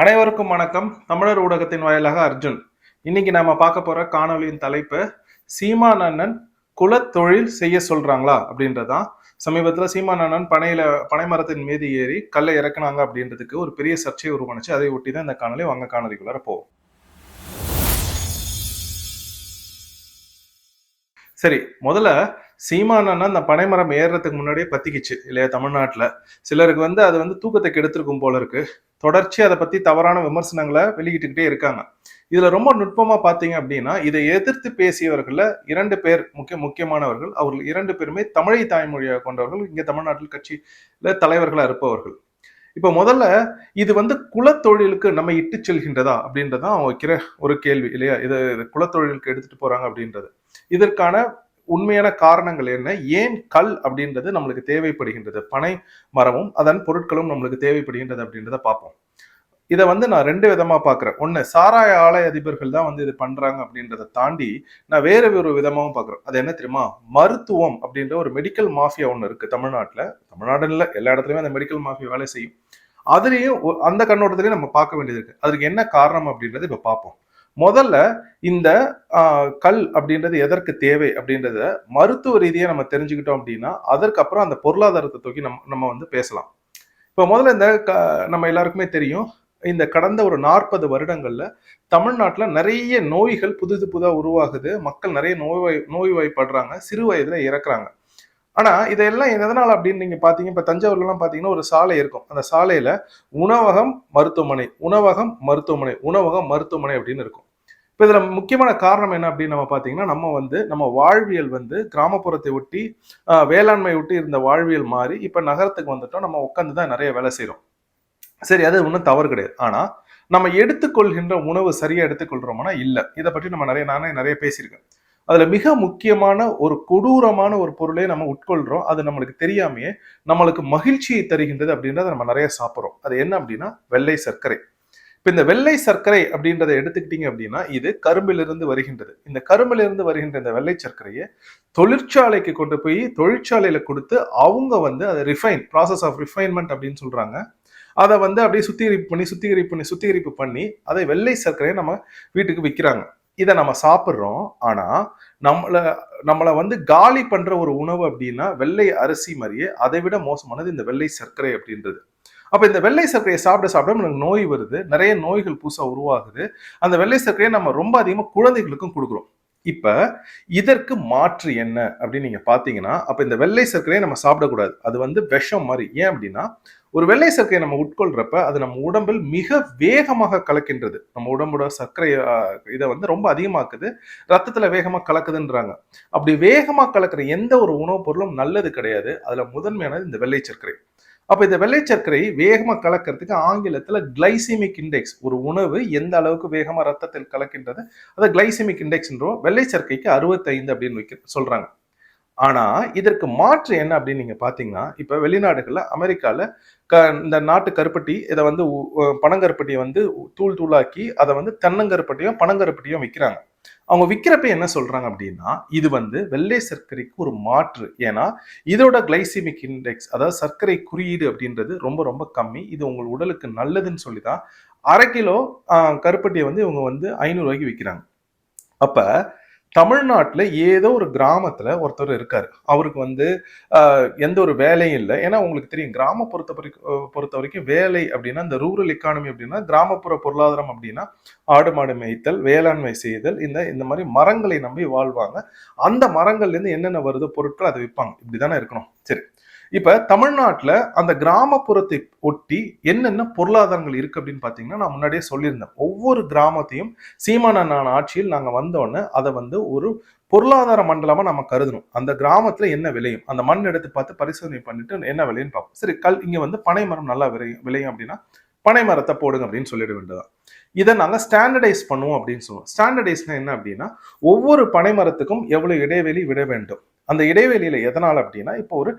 அனைவருக்கும் வணக்கம். தமிழர் ஊடகத்தின் வாயிலாக அர்ஜுன். இன்னைக்கு நாம பார்க்க போற காணொளியின் தலைப்பு சீமான் அண்ணன் குலத்தொழில் செய்ய சொல்றாங்களா அப்படின்றதான் சமீபத்துல சீமான் அண்ணன் பனையில பனைமரத்தின் மீது ஏறி கல்லை இறக்குனாங்க அப்படின்றதுக்கு ஒரு பெரிய சர்ச்சையை உருவானுச்சு. அதை ஒட்டி தான் இந்த காணொலி வாங்க காணொலிக்குள்ளார போவோம். சரி முதல்ல சீமானன்னா அந்த பனைமரம் ஏறுறதுக்கு முன்னாடியே பத்திக்கிச்சு இல்லையா தமிழ்நாட்டில். சிலருக்கு வந்து அது வந்து தூக்கத்தை கெடுத்திருக்கும் போல இருக்கு. தொடர்ச்சி அதை பத்தி தவறான விமர்சனங்களை வெளியிட்டுக்கிட்டே இருக்காங்க. இதுல ரொம்ப நுட்பமா பாத்தீங்க அப்படின்னா இதை எதிர்த்து பேசியவர்கள்ல இரண்டு பேர் முக்கிய முக்கியமானவர்கள் அவர்கள் இரண்டு பேருமே தமிழை தாய்மொழியாக கொண்டவர்கள் இங்க தமிழ்நாட்டில் கட்சியில தலைவர்களா இருப்பவர்கள். இப்ப முதல்ல இது வந்து குலத்தொழிலுக்கு நம்ம இட்டு செல்கின்றதா அப்படின்றதான் அவங்க வைக்கிற ஒரு கேள்வி இல்லையா? இது குலத்தொழிலுக்கு எடுத்துட்டு போறாங்க அப்படின்றது. இதற்கான உண்மையான காரணங்கள் என்ன? ஏன் கல் அப்படின்றது நம்மளுக்கு தேவைப்படுகின்றது? பனை மரமும் அதன் பொருட்களும் நம்மளுக்கு தேவைப்படுகின்றது அப்படின்றத பார்ப்போம். இதை வந்து நான் ரெண்டு விதமாக பார்க்குறேன். ஒன்று சாராய ஆலை அதிபர்கள் தான் வந்து இது பண்ணுறாங்க அப்படின்றத தாண்டி நான் வேற ஒரு விதமாகவும் பார்க்குறேன். அது என்ன தெரியுமா? மருத்துவம் அப்படின்ற ஒரு மெடிக்கல் மாஃபியா ஒன்று இருக்குது தமிழ்நாட்டில். தமிழ்நாடு இல்லை எல்லா இடத்துலையுமே அந்த மெடிக்கல் மாஃபியா வேலை செய்யும். அதுலேயும் அந்த கண்ணோட்டத்திலையும் நம்ம பார்க்க வேண்டியது இருக்குது அதுக்கு என்ன காரணம் அப்படின்றத இப்போ பார்ப்போம். முதல்ல இந்த கல் அப்படின்றது எதற்கு தேவை அப்படின்றத மருத்துவ ரீதியாக நம்ம தெரிஞ்சுக்கிட்டோம் அப்படின்னா அதற்கப்புறம் அந்த பொருளாதாரத்தை தூக்கி நம்ம நம்ம வந்து பேசலாம். இப்போ முதல்ல இந்த க- நம்ம எல்லாருக்குமே தெரியும் இந்த கடந்த ஒரு நாற்பது வருடங்கள்ல தமிழ்நாட்டில் நிறைய நோய்கள் புதுது புதாக உருவாகுது மக்கள் நிறைய நோய்வாய் நோய்வாய்ப்படுறாங்க சிறு வயதுல இறக்குறாங்க. ஆனா இதெல்லாம் எதனால அப்படின்னு நீங்க பாத்தீங்க இப்ப தஞ்சாவூர்லாம் பாத்தீங்கன்னா ஒரு சாலை இருக்கும். அந்த சாலையில உணவகம் மருத்துவமனை உணவகம் மருத்துவமனை உணவகம் மருத்துவமனை அப்படின்னு இருக்கும். இப்போ இதில் முக்கியமான காரணம் என்ன அப்படின்னு நம்ம பார்த்தீங்கன்னா நம்ம வந்து நம்ம வாழ்வியல் வந்து கிராமப்புறத்தை ஒட்டி வேளாண்மை ஒட்டி இருந்த வாழ்வியல் மாறி இப்போ நகரத்துக்கு வந்துட்டோம் நம்ம உட்காந்து தான் நிறைய வேலை செய்கிறோம் சரி அது ஒன்றும் தவறு கிடையாது. ஆனால் நம்ம எடுத்துக்கொள்கின்ற உணவு சரியாக எடுத்துக்கொள்கிறோம்னா இல்லை. இதை பற்றி நம்ம நிறைய நானே நிறைய பேசியிருக்கேன். அதில் மிக முக்கியமான ஒரு கொடூரமான ஒரு பொருளை நம்ம உட்கொள்கிறோம் அது நம்மளுக்கு தெரியாமையே நம்மளுக்கு மகிழ்ச்சியை தருகின்றது அப்படின்றத நம்ம நிறைய சாப்பிட்றோம். அது என்ன அப்படின்னா வெள்ளை சர்க்கரை. இப்ப இந்த வெள்ளை சர்க்கரை அப்படின்றத எடுத்துக்கிட்டீங்க அப்படின்னா இது கரும்பிலிருந்து வருகின்றது. இந்த கரும்பிலிருந்து வருகின்ற இந்த வெள்ளை சர்க்கரையை தொழிற்சாலைக்கு கொண்டு போய் தொழிற்சாலையில கொடுத்து அவங்க வந்து அதை ரிஃபைன் ப்ராசஸ் ஆஃப் ரிஃபைன்மெண்ட் அப்படின்னு சொல்றாங்க. அதை வந்து அப்படியே சுத்திகரிப்பு பண்ணி சுத்திகரிப்பு பண்ணி சுத்திகரிப்பு பண்ணி அதை வெள்ளை சர்க்கரையை நம்ம வீட்டுக்கு விற்கிறாங்க இதை நம்ம சாப்பிட்றோம். ஆனால் நம்மளை நம்மளை வந்து காலி பண்ணுற ஒரு உணவு அப்படின்னா வெள்ளை அரிசி மாதிரியே அதை விட மோசமானது இந்த வெள்ளை சர்க்கரை அப்படின்றது. அப்போ இந்த வெள்ளை சர்க்கரையை சாப்பிட சாப்பிட நமக்கு நோய் வருது. நிறைய நோய்கள் புதுசாக உருவாகுது. அந்த வெள்ளை சர்க்கரையை நம்ம ரொம்ப அதிகமாக குழந்தைகளுக்கும் கொடுக்குறோம். இப்ப இதற்கு மாற்று என்ன அப்படின்னு நீங்க பாத்தீங்கன்னா அப்ப இந்த வெள்ளை சர்க்கரையை நம்ம சாப்பிடக்கூடாது. அது வந்து விஷம் மாதிரி. ஏன் அப்படின்னா ஒரு வெள்ளை சர்க்கரையை நம்ம உட்கொள்றப்ப அது நம்ம உடம்பில் மிக வேகமாக கலக்கின்றது. நம்ம உடம்போட சர்க்கரை இதை வந்து ரொம்ப அதிகமாக்குது. ரத்தத்துல வேகமாக கலக்குதுன்றாங்க. அப்படி வேகமாக கலக்கிற எந்த ஒரு உணவுப் பொருளும் நல்லது கிடையாது. அதுல முதன்மையானது இந்த வெள்ளை சர்க்கரை. அப்போ இந்த வெள்ளை சர்க்கரை வேகமாக கலக்கிறதுக்கு ஆங்கிலத்தில் கிளைசிமிக் இண்டெக்ஸ் ஒரு உணவு எந்த அளவுக்கு வேகமாக ரத்தத்தில் கலக்கின்றது அதை கிளைசிமிக் இண்டெக்ஸ்ன்றோம் வெள்ளை சர்க்கரைக்கு அறுபத்தைந்து அப்படின்னு வைக்க சொல்கிறாங்க ஆனால் இதற்கு மாற்று என்ன அப்படின்னு நீங்கள் பார்த்தீங்கன்னா இப்போ வெளிநாடுகளில் அமெரிக்காவில் க இந்த நாட்டு கருப்பட்டி இதை வந்து பனங்கருப்பட்டியை வந்து தூள் தூளாக்கி அதை வந்து தென்னங்கருப்பட்டியும் பனங்கருப்பட்டியும் விற்கிறாங்க அவங்க விற்கிறப்ப என்ன சொல்றாங்க அப்படின்னா இது வந்து வெள்ளை சர்க்கரைக்கு ஒரு மாற்று. ஏன்னா இதோட கிளைசிமிக் இண்டெக்ஸ் அதாவது சர்க்கரை குறியீடு அப்படின்றது ரொம்ப ரொம்ப கம்மி. இது உங்கள் உடலுக்கு நல்லதுன்னு சொல்லி தான் அரை கிலோ ஆஹ், கருப்பட்டியை வந்து இவங்க வந்து ஐநூறு ரூபாய்க்கு விற்கிறாங்க அப்ப தமிழ்நாட்டில் ஏதோ ஒரு கிராமத்தில் ஒருத்தர் இருக்கார். அவருக்கு வந்து எந்த ஒரு வேலையும் இல்லை. ஏன்னா உங்களுக்கு தெரியும் கிராம பொறுத்த வரைக்கும் பொறுத்த வரைக்கும் வேலை அப்படின்னா இந்த ரூரல் எக்கானமி அப்படின்னா கிராமப்புற பொருளாதாரம் அப்படின்னா ஆடு மாடு மேய்த்தல் வேளாண்மை செய்தல் இந்த இந்த மாதிரி மரங்களை நம்பி வாழ்வாங்க. அந்த மரங்கள்லேருந்து என்னென்ன வருதோ பொருட்கள் அதை விற்பாங்க இப்படி தானே இருக்கணும். சரி. இப்ப தமிழ்நாட்டுல அந்த கிராமப்புறத்தை ஒட்டி என்னென்ன பொருளாதாரங்கள் இருக்கு அப்படின்னு பாத்தீங்கன்னா நான் முன்னாடியே சொல்லியிருந்தேன். ஒவ்வொரு கிராமத்தையும் சீமானண்ணான ஆட்சியில் நாங்க வந்தோடனே அதை வந்து ஒரு பொருளாதார மண்டலமா நம்ம கருதணும். அந்த கிராமத்துல என்ன விளையும்? அந்த மண் எடுத்து பார்த்து பரிசோதனை பண்ணிட்டு என்ன விளையுன்னு பார்ப்போம். சரி கல் இங்க வந்து பனை மரம் நல்லா விளையும் விளையும் அப்படின்னா பனை மரத்தை போடுங்க அப்படின்னு சொல்லிட வேண்டியதான் இதை நாங்கள் ஸ்டாண்டர்டைஸ் பண்ணுவோம் அப்படின்னு சொல்லுவோம். ஸ்டாண்டர்டைஸ்னா என்ன அப்படின்னா ஒவ்வொரு பனை மரத்துக்கும் எவ்வளவு இடைவெளி விட வேண்டும்? அந்த இடைவெளியில் எதனால் அப்படின்னா இப்போ ஒரு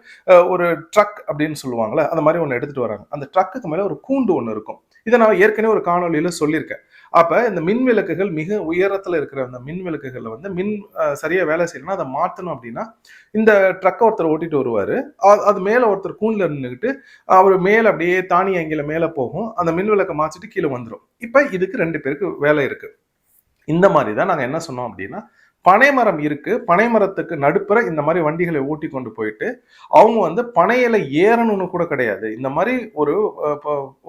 ஒரு ட்ரக் அப்படின்னு சொல்லுவாங்களே அந்த மாதிரி ஒன்று எடுத்துகிட்டு வராங்க. அந்த ட்ரக்குக்கு மேலே ஒரு கூண்டு ஒன்று இருக்கும். இதை நான் ஏற்கனவே ஒரு காணொலியில சொல்லியிருக்கேன். அப்போ இந்த மின் விளக்குகள் மிக உயரத்தில் இருக்கிற அந்த மின் விளக்குகளில் வந்து மின் சரியாக சரியா வேலை செய்யணும்னா அதை மாற்றணும் அப்படின்னா இந்த ட்ரக்கை ஒருத்தர் ஓட்டிட்டு வருவார். அது மேலே ஒருத்தர் கூண்டில் நின்றுக்கிட்டு அவர் மேலே அப்படியே தானி அங்கில போகும். அந்த மின் விளக்கை மாற்றிட்டு கீழே வந்துடும் இப்போ இதுக்கு ரெண்டு பேருக்கு வேலை இருக்கு. இந்த மாதிரி தான் நாங்கள் என்ன சொன்னோம் அப்படின்னா பனைமரம் இருக்கு. பனைமரத்துக்கு நடுப்புற இந்த மாதிரி வண்டிகளை ஓட்டி கொண்டு போயிட்டு அவங்க வந்து பனையில ஏறணும்னு கூட கிடையாது. இந்த மாதிரி ஒரு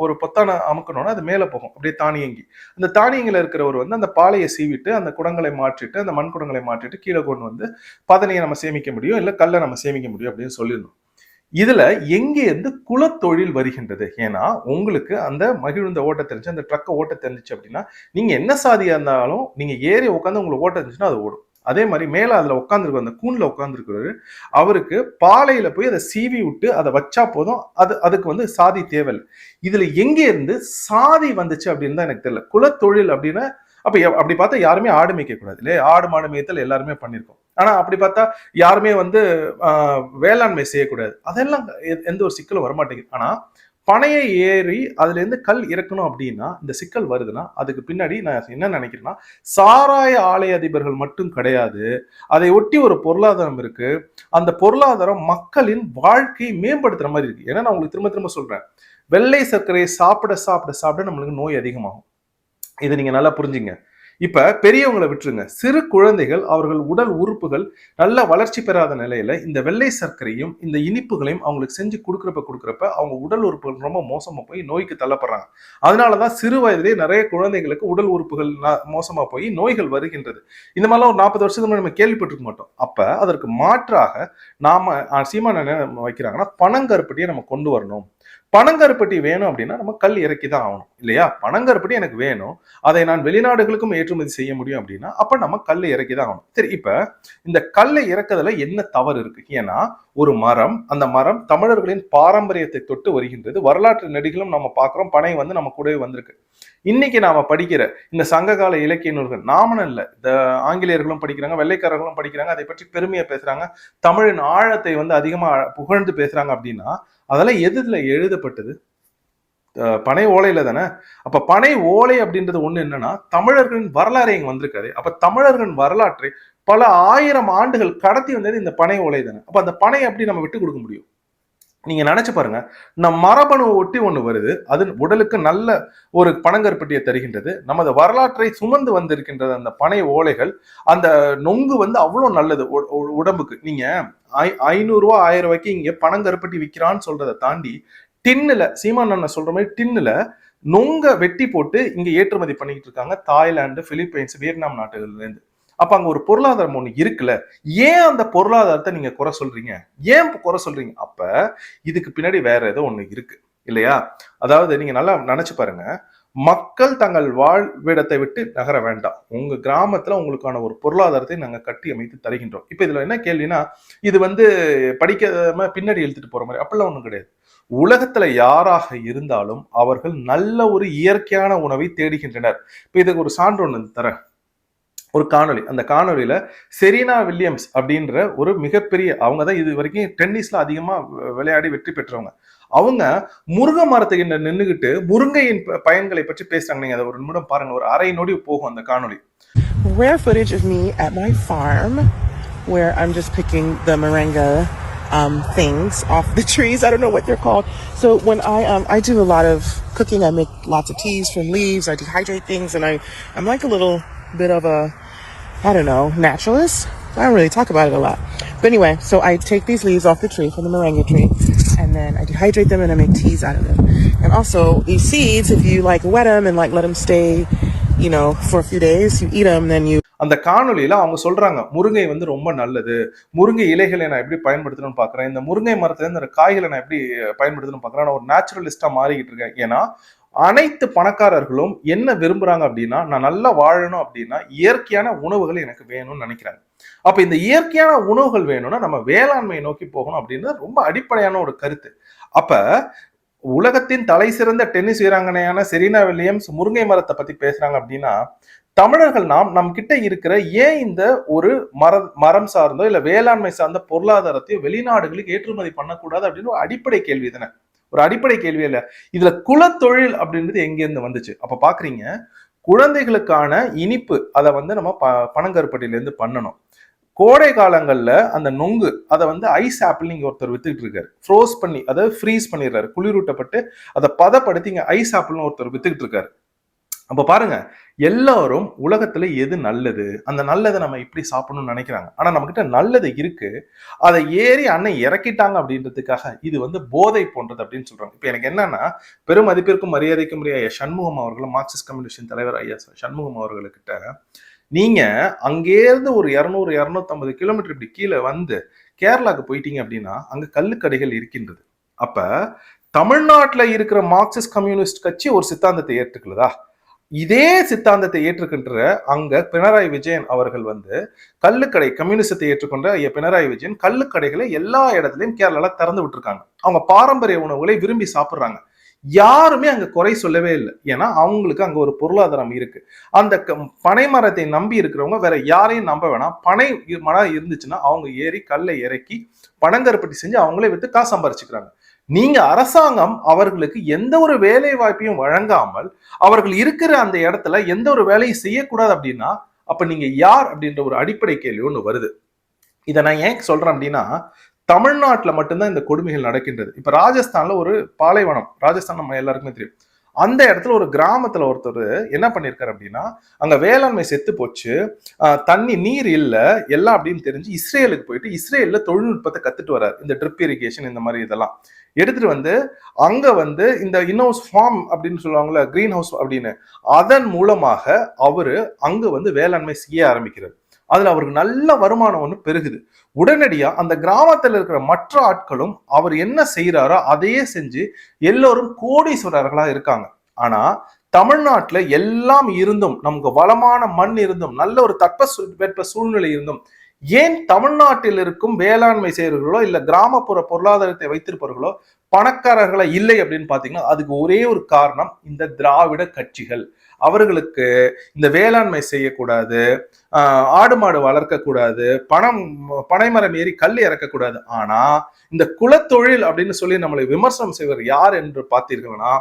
ஒரு பொத்தான அமுக்கணும்னா அது மேலே போகும். அப்படியே தானியங்கி. அந்த தானியங்கில இருக்கிறவர் வந்து அந்த பாலையை சீவிட்டு அந்த குடங்களை மாற்றிட்டு அந்த மண் குடங்களை மாற்றிட்டு கீழே கொண்டு வந்து பதனையை நம்ம சேமிக்க முடியும் இல்லை கல்லை நம்ம சேமிக்க முடியும் அப்படின்னு சொல்லிடணும். இதுல எங்கே இருந்து குலத்தொழில் வருகின்றது? ஏன்னா உங்களுக்கு அந்த மகிழுந்த ஓட்ட தெரிஞ்சு அந்த ட்ரக்கை ஓட்ட தெரிஞ்சிச்சு அப்படின்னா நீங்க என்ன சாதியா இருந்தாலும் நீங்க ஏறி உட்காந்து உங்களுக்கு ஓட்ட தெரிஞ்சுன்னா அது ஓடும். அதே மாதிரி மேல அதுல உட்காந்துருக்கு அந்த கூண்ல உட்காந்துருக்கிறாரு அவருக்கு பாலையில போய் அதை சீவி விட்டு அதை வச்சா போதும். அது அதுக்கு வந்து சாதி தேவை இதுல எங்கே இருந்து சாதி வந்துச்சு அப்படின்னு தான் எனக்கு தெரியல. குலத்தொழில் அப்படின்னா அப்போ எ- அப்படி பார்த்தா யாருமே ஆடு மேய்க்கக்கூடாது இல்லையா? ஆடு மாடு மேய்த்தல் எல்லாருமே பண்ணியிருக்கோம் ஆனால் அப்படி பார்த்தா யாருமே வந்து வேளாண்மை செய்யக்கூடாது. அதெல்லாம் எந்த ஒரு சிக்கலும் வரமாட்டேங்குது. ஆனால் பனையை ஏறி அதுலேருந்து கல் இறக்கணும் அப்படின்னா இந்த சிக்கல் வருதுன்னா அதுக்கு பின்னாடி நான் என்ன நினைக்கிறேன்னா சாராய ஆலய அதிபர்கள் மட்டும் கிடையாது அதை ஒட்டி ஒரு பொருளாதாரம் இருக்கு. அந்த பொருளாதாரம் மக்களின் வாழ்க்கையை மேம்படுத்துற மாதிரி இருக்கு. ஏன்னா நான் உங்களுக்கு திரும்ப திரும்ப சொல்றேன். வெள்ளை சர்க்கரையை சாப்பிட சாப்பிட சாப்பிட நம்மளுக்கு நோய் அதிகமாகும். இதை நீங்கள் நல்லா புரிஞ்சுங்க. இப்போ பெரியவங்களை விட்டுருங்க. சிறு குழந்தைகள் அவர்கள் உடல் உறுப்புகள் நல்ல வளர்ச்சி பெறாத நிலையில இந்த வெள்ளை சர்க்கரையும் இந்த இனிப்புகளையும் அவங்களுக்கு செஞ்சு கொடுக்குறப்ப கொடுக்குறப்ப அவங்க உடல் உறுப்புகள் ரொம்ப மோசமாக போய் நோய்க்கு தள்ளப்படுறாங்க. அதனால தான் சிறு வயதிலே நிறைய குழந்தைகளுக்கு உடல் உறுப்புகள் மோசமாக போய் நோய்கள் வருகின்றது. இந்த மாதிரிலாம் ஒரு நாற்பது வருஷத்துக்கு முன்னாடி நம்ம கேள்விப்பட்டிருக்க மாட்டோம். அப்போ அதற்கு மாற்றாக நாம சீமான என்ன வைக்கிறாங்கன்னா பனங்கருப்பட்டியை நம்ம கொண்டு வரணும். பனங்கருப்பட்டி வேணும் அப்படின்னா நம்ம கல் இறக்கி தான் ஆகணும் இல்லையா? பனங்கருப்பட்டி எனக்கு வேணும். அதை நான் வெளிநாடுகளுக்கும் ஏற்றுமதி செய்ய முடியும் அப்படின்னா அப்ப நம்ம கல் இறக்கி தான் ஆகணும். சரி இப்ப இந்த கல்லை இறக்குறதுல என்ன தவறு இருக்கு? ஏன்னா ஒரு மரம் அந்த மரம் தமிழர்களின் பாரம்பரியத்தை தொட்டு வருகின்றது. வரலாற்று நெடுகிலும் நம்ம பார்க்குறோம். பனை வந்து நம்ம கூடவே வந்திருக்கு. இன்னைக்கு நாம படிக்கிற இந்த சங்ககால இலக்கிய நூல்கள் நாமனும் இல்ல. இந்த ஆங்கிலேயர்களும் படிக்கிறாங்க வெள்ளைக்காரர்களும் படிக்கிறாங்க அதை பற்றி பெருமையா பேசுறாங்க. தமிழின் ஆழத்தை வந்து அதிகமா புகழ்ந்து பேசுறாங்க அப்படின்னா அதெல்லாம் எதுல எழுதப்பட்டது? அஹ் பனை ஓலையில தானே? அப்ப பனை ஓலை அப்படின்றது ஒண்ணு என்னன்னா தமிழர்களின் வரலாறு இங்க வந்திருக்காரு அப்ப தமிழர்களின் வரலாற்றை பல ஆயிரம் ஆண்டுகள் கடத்தி வந்தது இந்த பனை ஓலை தானே? அப்ப அந்த பனை எப்படி நம்ம விட்டு கொடுக்க முடியும்? நீங்க நினைச்சு பாருங்க நம் மரபணு ஒட்டி ஒண்ணு வருது அது உடலுக்கு நல்ல ஒரு பனங்கற்பட்டியை தருகின்றது நமது வரலாற்றை சுமந்து வந்திருக்கின்றது அந்த பனை ஓலைகள் அந்த நொங்கு வந்து அவ்வளவு நல்லது உடம்புக்கு. நீங்க ஐ- ஐநூறு ரூபா ஆயிரம் ரூபாய்க்கு இங்க பனங்கருப்பட்டி விற்கிறான்னு சொல்றதை தாண்டி டின்னுல சீமான் அண்ணன் சொல்ற மாதிரி டின்னுல நொங்க வெட்டி போட்டு இங்க ஏற்றுமதி பண்ணிக்கிட்டு இருக்காங்க தாய்லாந்து பிலிப்பைன்ஸ் வியட்நாம் நாட்டுகள்ல இருந்து. அப்ப அங்க ஒரு பொருளாதாரம் ஒண்ணு இருக்குல்ல? ஏன் அந்த பொருளாதாரத்தை நீங்க குறை சொல்றீங்க? ஏன் குறை சொல்றீங்க? அப்ப இதுக்கு பின்னாடி வேற ஏதோ ஒண்ணு இருக்கு இல்லையா? அதாவது நீங்க நல்லா நினைச்சு பாருங்க. மக்கள் தங்கள் வாழ்விடத்தை விட்டு நகர வேண்டாம். உங்க கிராமத்துல உங்களுக்கான ஒரு பொருளாதாரத்தை நாங்க கட்டி அமைத்து தருகின்றோம். இப்ப இதுல என்ன கேள்வினா இது வந்து படிக்காம பின்னாடி இழுத்துட்டு போற மாதிரி அப்படிலாம் ஒண்ணும் கிடையாது. உலகத்துல யாராக இருந்தாலும் அவர்கள் நல்ல ஒரு இயற்கையான உணவை தேடுகின்றனர். இப்ப இதுக்கு ஒரு சான்று ஒன்று தரேன். ஒரு காணொலி அந்த காணொலியில் செரீனா வில்லியம்ஸ் அப்படின்ற ஒரு மிகப்பெரிய அவங்க தான் இது வரைக்கும் டென்னிஸில் அதிகமாக விளையாடி வெற்றி பெற்றவங்க அவங்க முருங்கை மரத்துக்கு நின்றுகிட்டு முருங்கையின் பயன்களை பற்றி பேசுறாங்க நீங்க அதை ஒரு நிமிடம் பாருங்க ஒரு அரை நொடி போகும் அந்த காணொலி rare footage of me at my farm where I'm just picking the moringa um, things off the trees. I don't know what they're called. So when I um, I do a lot of cooking, I make lots of teas from leaves. I dehydrate things, and I I'm like a little bit of a I don't know naturalist. I don't really talk about it a lot. But anyway, so I take these leaves off the tree from the moringa tree, and then I dehydrate them and I make teas out of them. And also these seeds, if you like wet them and like let them stay, you know, for a few days, you eat them, then you அந்த காணொலியில் அவங்க சொல்கிறாங்க முருங்கை வந்து ரொம்ப நல்லது முருங்கை இலைகளை நான் எப்படி பயன்படுத்தணும்னு பார்க்குறேன் இந்த முருங்கை மரத்துலேருந்து இந்த காய்களை நான் எப்படி பயன்படுத்தணும்னு பார்க்குறேன் நான் ஒரு நேச்சுரலிஸ்ட்டாக மாறிக்கிட்டு இருக்கேன் ஏன்னா அனைத்து பணக்காரர்களும் என்ன விரும்புறாங்க அப்படின்னா நான் நல்லா வாழணும் அப்படின்னா இயற்கையான உணவுகள் எனக்கு வேணும்னு நினைக்கிறாங்க. அப்ப இந்த இயற்கையான உணவுகள் வேணும்னா நம்ம வேளாண்மையை நோக்கி போகணும் அப்படின்னு ரொம்ப அடிப்படையான ஒரு கருத்து. அப்ப உலகத்தின் தலை சிறந்த டென்னிஸ் வீராங்கனையான செரீனா வில்லியம்ஸ் முருங்கை மரத்தை பத்தி பேசுறாங்க அப்படின்னா தமிழர்கள் நாம் நம் கிட்ட இருக்கிற ஏன் இந்த ஒரு மர மரம் சார்ந்தோ இல்ல வேளாண்மை சார்ந்த பொருளாதாரத்தையோ வெளிநாடுகளுக்கு ஏற்றுமதி பண்ணக்கூடாது அப்படின்னு ஒரு அடிப்படை கேள்வி தானே ஒரு அடிப்படை கேள்வியே இல்லை. இதுல குலத்தொழில் அப்படின்றது எங்கேருந்து வந்துச்சு? அப்ப பாக்குறீங்க குழந்தைகளுக்கான இனிப்பு அதை வந்து நம்ம ப பனங்கருப்பட்டியில பண்ணணும். கோடை காலங்களில் அந்த நொங்கு அதை வந்து ஐஸ் ஆப்பிள் நீங்கள் ஒருத்தர் வித்துக்கிட்டு இருக்காரு. ஃப்ரோஸ் பண்ணி அதாவது ஃப்ரீஸ் பண்ணிடுறாரு. குளிரூட்டப்பட்டு அதை பதப்படுத்தி இங்கே ஐஸ் ஆப்பிள்னு ஒருத்தர் வித்துக்கிட்டு இருக்காரு. நம்ம பாருங்க எல்லாரும் உலகத்துல எது நல்லது அந்த நல்லதை நம்ம இப்படி சாப்பிடணும்னு நினைக்கிறாங்க. ஆனா நம்ம கிட்ட நல்லது இருக்கு. அதை ஏறி அண்ணன் இறக்கிட்டாங்க அப்படின்றதுக்காக இது வந்து போதை போன்றது அப்படின்னு சொல்றாங்க. இப்ப எனக்கு என்னன்னா பெரும் மதிப்பிற்கும் மரியாதைக்கும் உரிய ஐயா சண்முகம் அவர்கள் மார்க்சிஸ்ட் கம்யூனிஸ்டின் தலைவர் ஐயா சண்முகம் அவர்களுக்கிட்ட நீங்க அங்கேருந்து ஒரு இரநூறு இரநூத்தம்பது கிலோமீட்டர் இப்படி கீழே வந்து கேரளாவுக்கு போயிட்டீங்க அப்படின்னா அங்க கல்லுக்கடைகள் இருக்கின்றது. அப்ப தமிழ்நாட்டில் இருக்கிற மார்க்சிஸ்ட் கம்யூனிஸ்ட் கட்சி ஒரு சித்தாந்தத்தை ஏற்றுக்கலதா இதே சித்தாந்தத்தை ஏற்றுக்கின்ற அங்க பினராயி விஜயன் அவர்கள் வந்து கள்ளுக்கடை கம்யூனிசத்தை ஏற்றுக்கொண்ட ஐயா பினராயி விஜயன் கள்ளுக்கடைகளை எல்லா இடத்துலையும் கேரளால திறந்து விட்டுருக்காங்க. அவங்க பாரம்பரிய உணவுகளை விரும்பி சாப்பிடுறாங்க. யாருமே அங்க குறை சொல்லவே இல்லை. ஏன்னா அவங்களுக்கு அங்க ஒரு பொருளாதாரம் இருக்கு. அந்த க- பனை மரத்தை நம்பி இருக்கிறவங்க வேற யாரையும் நம்ப வேணாம். பனை மரம் இருந்துச்சுன்னா அவங்க ஏறி கல்லை இறக்கி பனங்கருப்பட்டி செஞ்சு அவங்களே வித்து காசு சம்பாரிச்சுக்கிறாங்க. நீங்க அரசாங்கம் அவர்களுக்கு எந்த ஒரு வேலை வாய்ப்பையும் வழங்காமல் அவர்கள் இருக்கிற அந்த இடத்துல எந்த ஒரு வேலையும் செய்யக்கூடாது அப்படின்னா அப்ப நீங்க யார் அப்படின்ற ஒரு அடிப்படை கேள்வி ஒன்று வருது. இதை நான் ஏன் சொல்றேன் அப்படின்னா தமிழ்நாட்டில் மட்டும்தான் இந்த கொடுமைகள் நடக்கின்றது. இப்ப ராஜஸ்தான்ல ஒரு பாலைவனம் ராஜஸ்தான் நம்ம எல்லாருக்குமே தெரியும். அந்த இடத்துல ஒரு கிராமத்துல ஒருத்தர் என்ன பண்ணியிருக்காரு அப்படின்னா அங்க வேளாண்மை செத்து போச்சு தண்ணி நீர் இல்லை எல்லாம் அப்படின்னு தெரிஞ்சு இஸ்ரேலுக்கு போயிட்டு இஸ்ரேல்ல தொழில்நுட்பத்தை கத்துட்டு வர்றாரு. இந்த ட்ரிப் இரிகேஷன் இந்த மாதிரி இதெல்லாம். எடுத்துட்டு வந்து அங்க வந்து இந்த இன்னோஸ் ஃபார்ம் அப்படின்னு சொல்லுவாங்கல்ல கிரீன் ஹவுஸ் அப்படின்னு அதன் மூலமாக அவரு அங்க வந்து வேளாண்மை செய்ய ஆரம்பிக்கிறார். அதுல அவருக்கு நல்ல வருமானம் ஒன்று பெருகுது. உடனடியா அந்த கிராமத்துல இருக்கிற மற்ற ஆட்களும் அவர் என்ன செய்யறாரோ அதையே செஞ்சு எல்லோரும் கோடீஸ்வரர்களா இருக்காங்க. ஆனா தமிழ்நாட்டுல எல்லாம் இருந்தும் நமக்கு வளமான மண் இருந்தும் நல்ல ஒரு தட்ப வெட்ப சூழ்நிலை இருந்தும் ஏன் தமிழ்நாட்டில் இருக்கும் வேளாண்மை செய்கிறவர்களோ இல்லை கிராமப்புற பொருளாதாரத்தை வைத்திருப்பவர்களோ பணக்காரர்களா இல்லை அப்படின்னு பார்த்தீங்கன்னா அதுக்கு ஒரே ஒரு காரணம் இந்த திராவிட கட்சிகள். அவர்களுக்கு இந்த வேளாண்மை செய்யக்கூடாது ஆடு மாடு வளர்க்கக்கூடாது பணம் பனைமரம் ஏறி கல் இறக்கக்கூடாது. ஆனால் இந்த குலத்தொழில் அப்படின்னு சொல்லி நம்மளை விமர்சனம் செய்வர் யார் என்று பார்த்தீர்கள்னா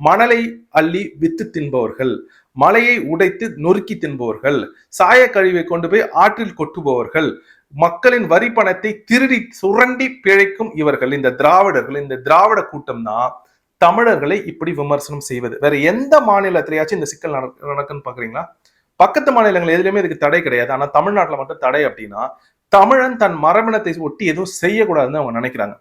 மணலை அள்ளி வித்து தின்பவர்கள். மலையை உடைத்து நொறுக்கி தின்பவர்கள் சாயக்கழிவை கொண்டு போய் ஆற்றில் கொட்டுபவர்கள். மக்களின் வரி பணத்தை திருடி சுரண்டி பிழைக்கும் இவர்கள். இந்த திராவிடர்கள் இந்த திராவிட கூட்டம் தான் தமிழர்களை இப்படி விமர்சனம் செய்வது. வேற எந்த மாநிலத்திலேயாச்சும் இந்த சிக்கல் நடக்குன்னு பாக்குறீங்களா? பக்கத்து மாநிலங்கள் எதுலையுமே இதுக்கு தடை கிடையாது. ஆனா தமிழ்நாட்டில் மட்டும் தடை அப்படின்னா தமிழன் தன் மரபினத்தை ஒட்டி எதுவும் செய்யக்கூடாதுன்னு அவங்க நினைக்கிறாங்க.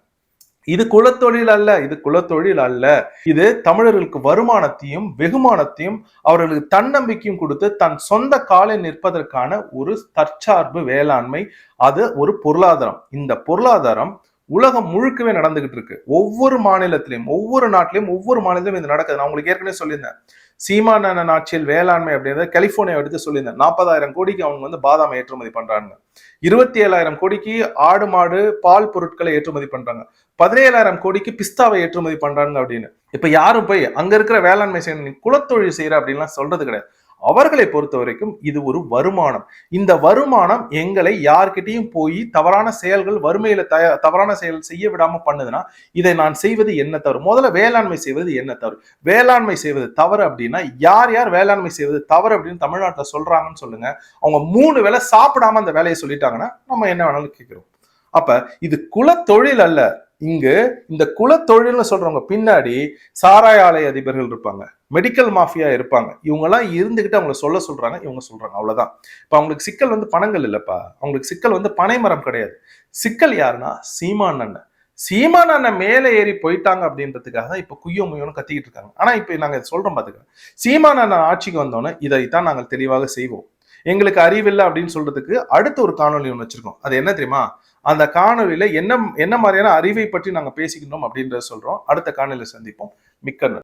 இது குலத்தொழில் அல்ல இது குலத்தொழில் அல்ல. இது தமிழர்களுக்கு வருமானத்தையும் வெகுமானத்தையும் அவர்களுக்கு தன்னம்பிக்கையும் கொடுத்து தன் சொந்த காலில் நிற்பதற்கான ஒரு தற்சார்பு வேளாண்மை. அது ஒரு பொருளாதாரம். இந்த பொருளாதாரம் உலகம் முழுக்கவே நடந்துகிட்டு இருக்கு. ஒவ்வொரு மாநிலத்திலையும் ஒவ்வொரு நாட்டிலையும் ஒவ்வொரு மாநிலத்திலும் இது நடக்குது. நான் உங்களுக்கு ஏற்கனவே சொல்லியிருந்தேன். சீமானன் ஆட்சியில் வேளாண்மை அப்படின்றத கலிபோர்னியா எடுத்து சொல்லியிருந்தேன். நாற்பதாயிரம் கோடிக்கு அவங்க வந்து பாதாம் ஏற்றுமதி பண்றாங்க. இருபத்தி ஏழாயிரம் கோடிக்கு ஆடு மாடு பால் பொருட்களை ஏற்றுமதி பண்றாங்க. பதினேழாயிரம் கோடிக்கு பிஸ்தாவை ஏற்றுமதி பண்றாங்க அப்படின்னு. இப்ப யாரும் போய் அங்க இருக்கிற வேளாண்மை செய்ய குலத்தொழில் செய்யற அப்படின்லாம் சொல்றது கிடையாது. அவர்களை பொறுத்த வரைக்கும் இது ஒரு வருமானம். இந்த வருமானம் எங்களை யார்கிட்டையும் போய் தவறான செயல்கள் வறுமையில த தவறான செயல் செய்ய விடாம பண்ணுதுன்னா இதை நான் செய்வது என்ன தவறு? முதல்ல வேளாண்மை செய்வது என்ன தவறு? வேளாண்மை செய்வது தவறு அப்படின்னா யார் யார் வேளாண்மை செய்வது தவறு அப்படின்னு தமிழ்நாட்டில் சொல்றாங்கன்னு சொல்லுங்க. அவங்க மூணு வேளை சாப்பிடாம அந்த வேலையை சொல்லிட்டாங்கன்னா நம்ம என்ன வேணாலும் கேட்கிறோம். அப்ப இது குலத்தொழில் அல்ல இங்கு இந்த குலத்தொழில்னு சொல்றவங்க பின்னாடி சாராய ஆலை அதிபர்கள் இருப்பாங்க. மெடிக்கல் மாஃபியா இருப்பாங்க. இவங்க எல்லாம் இருந்துகிட்டு அவங்கள சொல்ல சொல்றாங்க இவங்க சொல்றாங்க. அவ்வளவுதான். இப்ப அவங்களுக்கு சிக்கல் வந்து பணங்கள் இல்லப்பா. அவங்களுக்கு சிக்கல் வந்து பனைமரம் கிடையாது. சிக்கல் யாருன்னா சீமான் அண்ணன். சீமான் அண்ணன் மேலே ஏறி போயிட்டாங்க அப்படின்றதுக்காக தான் இப்ப குய்யோ முய்யோன்னு கத்திக்கிட்டு இருக்காங்க. ஆனா இப்ப நாங்க சொல்றோம் பாத்துக்க சீமான் அண்ணன் ஆட்சிக்கு வந்தோன்னே இதைத்தான் நாங்கள் தெளிவாக செய்வோம். எங்களுக்கு அறிவில்லை அப்படின்னு சொல்றதுக்கு அடுத்த ஒரு காணொளி ஒன்று வச்சிருக்கோம். அது என்ன தெரியுமா? அந்த காணொலியில என்ன என்ன மாதிரியான அறிவை பற்றி நாங்கள் பேசிக்கணும் அப்படின்றத சொல்றோம். அடுத்த காணொலியில் சந்திப்போம். மிக்க